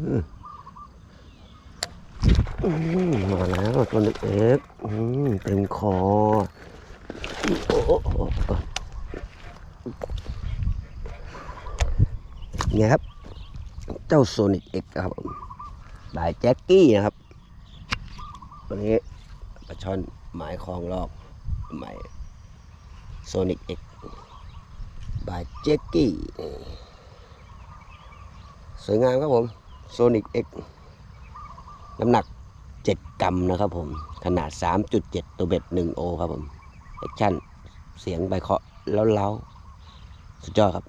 มอืมมาแล้วตัวเล็กๆอืมเต็มคอโอ้โอ้โอ้โอ้ไงครับ เจ้าโซนิกเอ็กครับผมบายแจ็คกี้นะครับตัวนี้ปลาช่อนหมายคลองลอกใหม่โซนิกเอ็กบายแจ็คกี้ สวยงามครับผม โซนิกเอ็กน้ำหนัก 7 กรัมนะครับผม ขนาด 3.7 ตัวเบ็ด 1 โอครับผม แอคชั่น เสียงใบเคาะแล้วเล้าสุดยอดครับ